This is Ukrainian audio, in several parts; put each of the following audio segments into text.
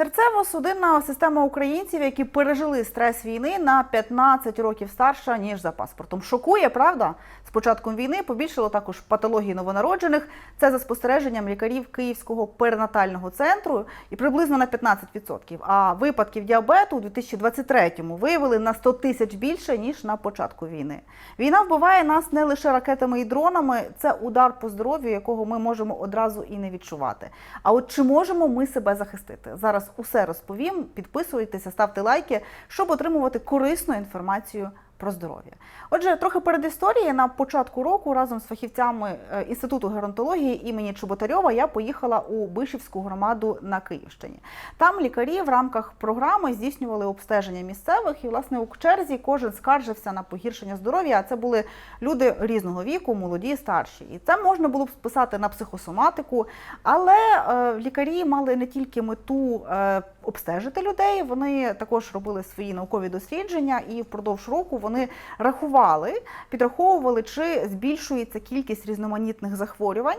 Серцево-судинна система українців, які пережили стрес війни на 15 років старша ніж за паспортом. Шокує, правда? З початком війни побільшало також патології новонароджених. Це за спостереженням лікарів Київського перинатального центру і приблизно на 15%. А випадків діабету у 2023-му виявили на 100 тисяч більше ніж на початку війни. Війна вбиває нас не лише ракетами і дронами. Це удар по здоров'ю, якого ми можемо одразу і не відчувати. А от чи можемо ми себе захистити? Зараз усе розповім. Підписуйтеся, ставте лайки, щоб отримувати корисну інформацію про здоров'я. Отже, трохи перед історією на початку року разом з фахівцями е, інституту геронтології імені Чоботарьова я поїхала у Бишівську громаду на Київщині. Там лікарі в рамках програми здійснювали обстеження місцевих, і власне у черзі кожен скаржився на погіршення здоров'я. А це були люди різного віку, молоді, старші. І це можна було б списати на психосоматику, але е, лікарі мали не тільки мету е, обстежити людей, вони також робили свої наукові дослідження, і впродовж року вони рахували, підраховували, чи збільшується кількість різноманітних захворювань.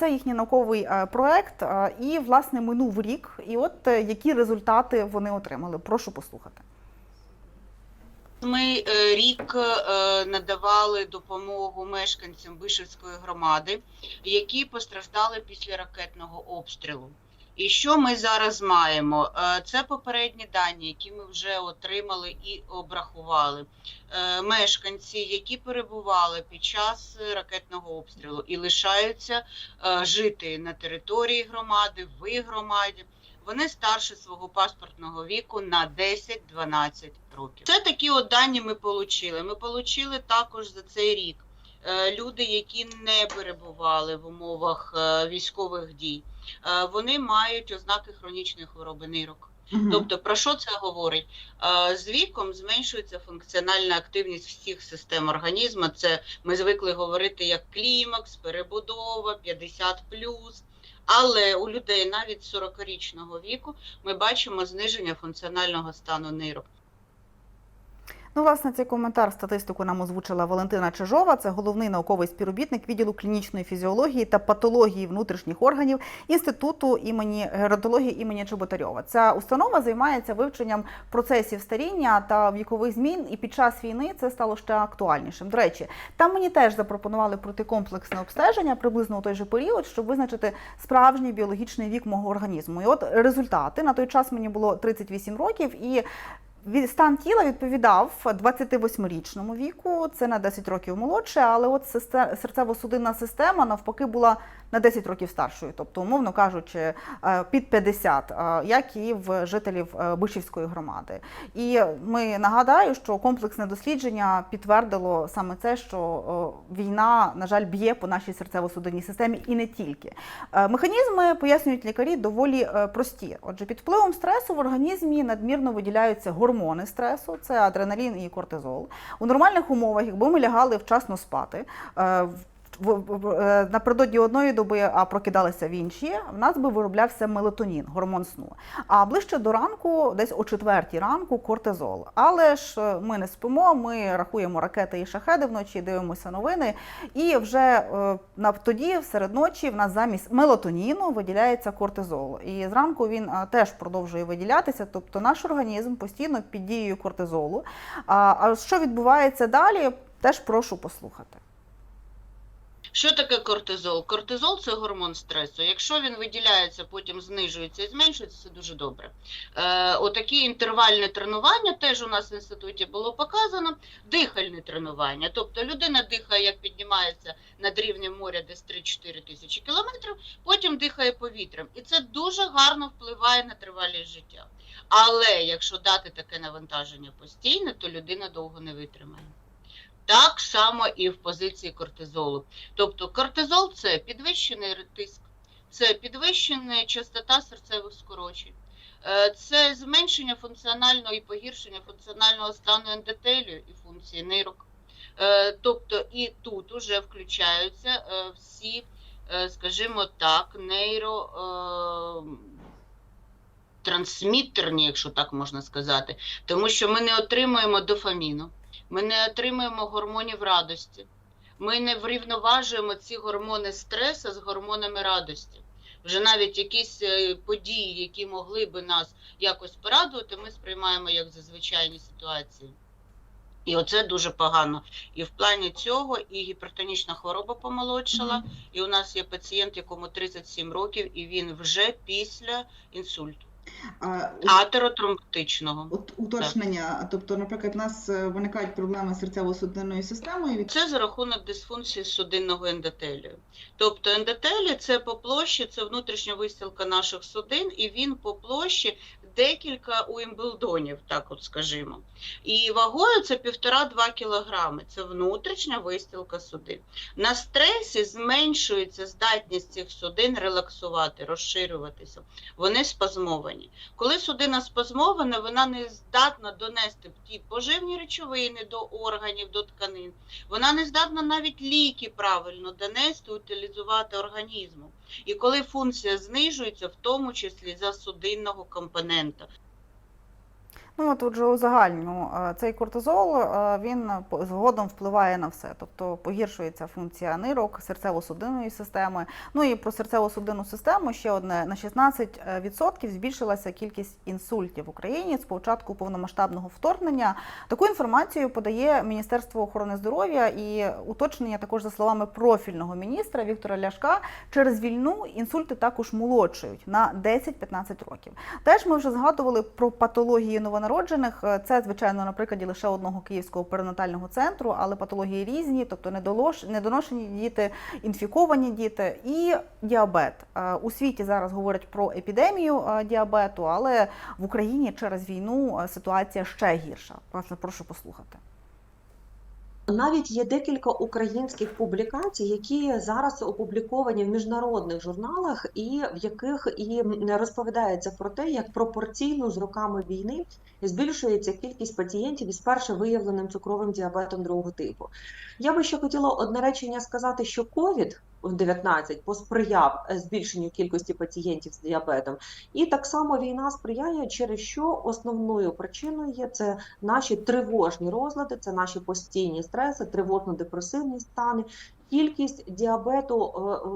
Це їхній науковий е, проект. І власне минув рік. І от е, які результати вони отримали. Прошу послухати. Ми е, рік надавали допомогу мешканцям Вишивської громади, які постраждали після ракетного обстрілу. І що ми зараз маємо? Е, Це попередні дані, які ми вже отримали і обрахували. Е, Мешканці, які перебували під час ракетного обстрілу і лишаються е, жити на території громади, в громаді, вони старше свого паспортного віку на 10-12 років. Це такі от дані ми отримали. Ми отримали також за цей рік люди, які не перебували в умовах е, військових дій. Е, Вони мають ознаки хронічної хвороби нирок. Тобто, про що це говорить? Е, З віком зменшується функціональна активність всіх систем організму. Це ми звикли говорити як клімакс, перебудова, 50 Але у людей навіть 40-річного віку ми бачимо зниження функціонального стану нирок. Ну, власне, цей коментар статистику нам озвучила Валентина Чижова. Це головний науковий співробітник відділу клінічної фізіології та патології внутрішніх органів інституту імені геронтології імені Чеботарьова. Ця установа займається вивченням процесів старіння та вікових змін, і під час війни це стало ще актуальнішим. До речі, там мені теж запропонували пройти комплексне обстеження приблизно у той же період, щоб визначити справжній біологічний вік мого організму. І от результати на той час мені було 38 років і. Стан тіла відповідав 28-річному віку, це на 10 років молодше, але от серцево-судинна система навпаки була на 10 років старшою, тобто, умовно кажучи, е, під 50, е, як і в жителів е, Бишівської громади. І ми нагадаю, що комплексне дослідження підтвердило саме це, що війна, на жаль, б'є по нашій серцево-судинній системі і не тільки. Механізми пояснюють лікарі доволі прості. Отже, під впливом стресу в організмі надмірно виділяються гормони стресу, це адреналін і кортизол. У нормальних умовах, якби ми лягали вчасно спати. Е, напередодні одної доби, а прокидалися в інші, в нас би вироблявся мелатонін, гормон сну. А ближче до ранку, десь о четвертій ранку, кортизол. Але ж е, ми не спимо, ми рахуємо ракети і шахеди вночі, дивимося новини. І вже е, тоді, серед ночі, в нас замість мелатоніну виділяється кортизол. І зранку він теж продовжує виділятися. Тобто наш організм постійно під дією кортизолу. А що відбувається далі, теж прошу послухати. Що таке кортизол? Кортизол це гормон стресу. Якщо він виділяється, потім знижується і зменшується, це дуже добре. Е, отакі інтервальні тренування теж у нас в інституті було показано. Дихальне тренування. Тобто людина дихає, як піднімається над рівнем моря десь 3-4 тисячі кілометрів, потім дихає повітрям. І це дуже гарно впливає на тривалість життя. Але якщо дати таке навантаження постійно, то людина довго не витримає. Так само і в позиції кортизолу. Тобто кортизол це підвищений тиск, це підвищена частота серцевих скорочень, е, це зменшення функціонального і погіршення функціонального стану ендотелію і функції нирок. Е, Тобто і тут уже включаються е, всі, скажімо так, нейро. е, якщо так можна сказати, тому що ми не отримуємо дофаміну, ми не отримуємо гормонів радості. Ми не врівноважуємо ці гормони стресу з гормонами радості. Вже навіть якісь е, події, які могли би нас якось порадувати, ми сприймаємо як зазвичайні ситуації. І оце дуже погано. І в плані цього і гіпертонічна хвороба помолодшала, і у нас є пацієнт, якому 37 років, і він вже після інсульту атеротромботичного. От уточнення, тобто, наприклад, у нас е, виникають проблеми з серцево-судинною системою. Від Це за рахунок дисфункції судинного ендотелію. Тобто ендотелі це по площі, це внутрішня вистілка наших судин, і він по площі декілька уімблдонів, так от скажімо. І вагою це 1,5-2 кілограми. Це внутрішня вистілка судин. На стресі зменшується здатність цих судин релаксувати, розширюватися. Вони спазмовані. Коли судина спазмована, вона не здатна донести ті поживні речовини до органів, до тканин. Вона не здатна навіть ліки правильно донести, утилізувати організму. І коли функція знижується, в тому числі за судинного компонента. Ну, от отже, узагальню, е, цей кортизол е, він згодом впливає на все. Тобто погіршується функція нирок, серцево-судинної системи. Ну і про серцево-судинну систему ще одне на 16% збільшилася кількість інсультів в Україні з початку повномасштабного вторгнення. Таку інформацію подає Міністерство охорони здоров'я і уточнення також за словами профільного міністра Віктора Ляшка. Через війну інсульти також молодшають на 10-15 років. Теж ми вже згадували про патології новонароджених. Е, Це, звичайно, на прикладі лише одного київського перинатального центру, але патології різні, тобто недоношені діти, інфіковані діти і діабет. Е, У світі зараз говорять про епідемію е, діабету, але в Україні через війну ситуація ще гірша. Власне, прошу послухати. Навіть є декілька українських публікацій, які зараз опубліковані в міжнародних журналах, і в яких і розповідається про те, як пропорційно з роками війни збільшується кількість пацієнтів із перше виявленим цукровим діабетом другого типу. Я би ще хотіла одне речення сказати, що COVID 19 посприяв е, збільшенню кількості пацієнтів з діабетом, і так само війна сприяє, через що основною причиною є це наші тривожні розлади, це наші постійні стреси, тривожно-депресивні стани. Кількість діабету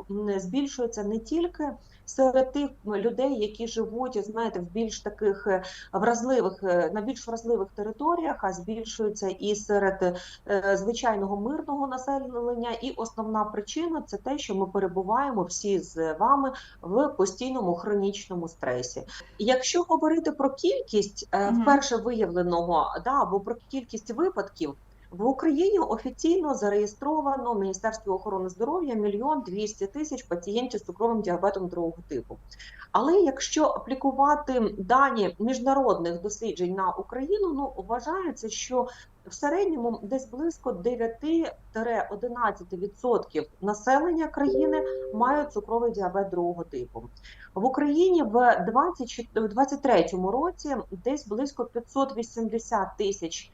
не збільшується не тільки серед тих людей, які живуть, знаєте, в більш таких е, вразливих е, на більш вразливих територіях, а збільшується і серед е, звичайного мирного населення. І основна причина це те, що ми перебуваємо всі з вами в постійному хронічному стресі. Якщо говорити про кількість вперше виявленого, да або про кількість випадків. В Україні офіційно зареєстровано в Міністерстві охорони здоров'я мільйон двісті тисяч пацієнтів з цукровим діабетом другого типу. Але якщо аплікувати дані міжнародних досліджень на Україну, ну вважається, що в середньому десь близько 9-11% населення країни мають цукровий діабет другого типу. В Україні в 2023 році десь близько 580 тисяч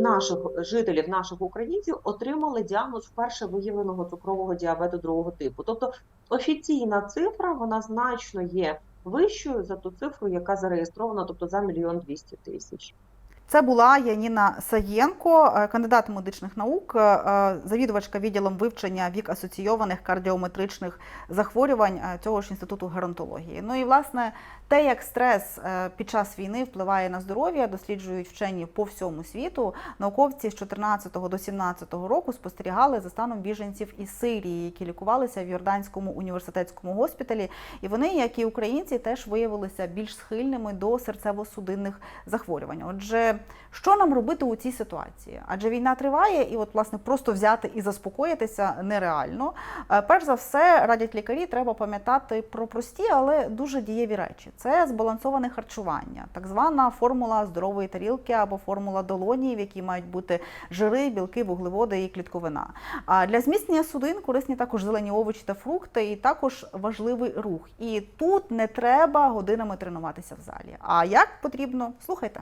наших жителів, наших українців отримали діагноз вперше виявленого цукрового діабету другого типу. Тобто офіційна цифра вона значно є вищою за ту цифру, яка зареєстрована, тобто за мільйон двісті тисяч. Це була Яніна Саєнко, е, кандидат медичних наук, е, е, завідувачка відділом вивчення вік асоційованих кардіометричних захворювань цього ж інституту геронтології. Ну і власне те, як стрес під час війни впливає на здоров'я, досліджують вчені по всьому світу. Науковці з 14 до 17 року спостерігали за станом біженців із Сирії, які лікувалися в Йорданському університетському госпіталі. І вони, як і українці, теж виявилися більш схильними до серцево-судинних захворювань. Отже, що нам робити у цій ситуації? Адже війна триває, і от власне просто взяти і заспокоїтися нереально. Е, Перш за все, радять лікарі, треба пам'ятати про прості, але дуже дієві речі. Це збалансоване харчування, так звана формула здорової тарілки або формула долоні, в якій мають бути жири, білки, вуглеводи і клітковина. А для зміцнення судин корисні також зелені овочі та фрукти, і також важливий рух. І тут не треба годинами тренуватися в залі. А як потрібно? Слухайте.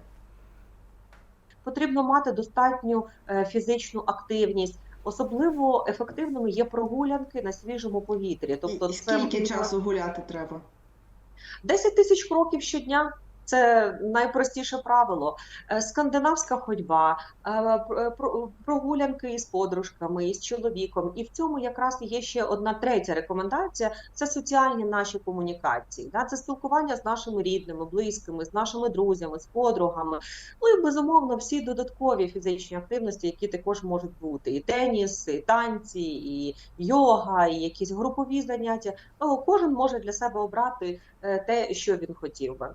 Потрібно мати достатню е, фізичну активність. Особливо ефективними є прогулянки на свіжому повітрі. Тобто, І це скільки часу гуляти треба? 10 тисяч кроків щодня. Це найпростіше правило. Е, Скандинавська ходьба, е, про- прогулянки із подружками, із чоловіком. І в цьому якраз є ще одна третя рекомендація: це соціальні наші комунікації. Це спілкування з нашими рідними, близькими, з нашими друзями, з подругами. Ну і безумовно всі додаткові фізичні активності, які також можуть бути: і теніс, і танці, і йога, і якісь групові заняття. Ну, кожен може для себе обрати е, те, що він хотів би.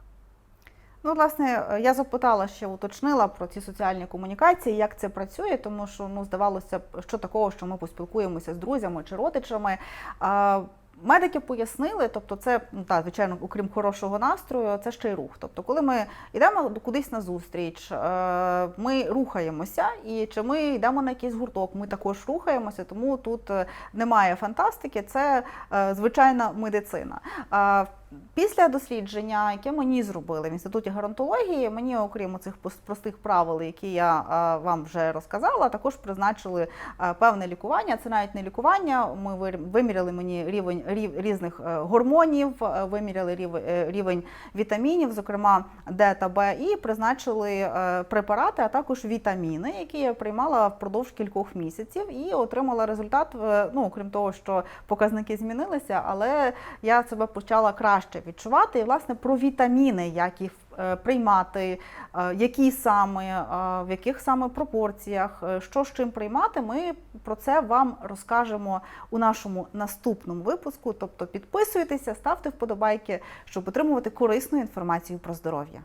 Ну, власне, е, я запитала ще уточнила про ці соціальні комунікації, як це працює, тому що ну здавалося б, що такого, що ми поспілкуємося з друзями чи родичами. А, Медики пояснили, тобто це ну так, звичайно, окрім хорошого настрою, це ще й рух. Тобто, коли ми йдемо кудись на зустріч, е, ми рухаємося, і чи ми йдемо на якийсь гурток, ми також рухаємося, тому тут е, немає фантастики, це звичайна медицина. Після дослідження, яке мені зробили в інституті геронтології, мені, окрім цих простих правил, які я е, вам вже розказала, також призначили е, певне лікування. Це навіть не лікування. Ми виміряли мені рівень рів- різних е, гормонів, виміряли рівень вітамінів, зокрема Д та Б, і призначили препарати, а також вітаміни, які я приймала впродовж кількох місяців, і отримала результат. Ну, окрім того, що показники змінилися, але я себе почала краще відчувати. І власне про вітаміни, як їх е, приймати, е, які саме, е, в яких саме пропорціях, що з чим приймати. Ми про це вам розкажемо у нашому наступному випуску. Тобто підписуйтеся, ставте вподобайки, щоб отримувати корисну інформацію про здоров'я.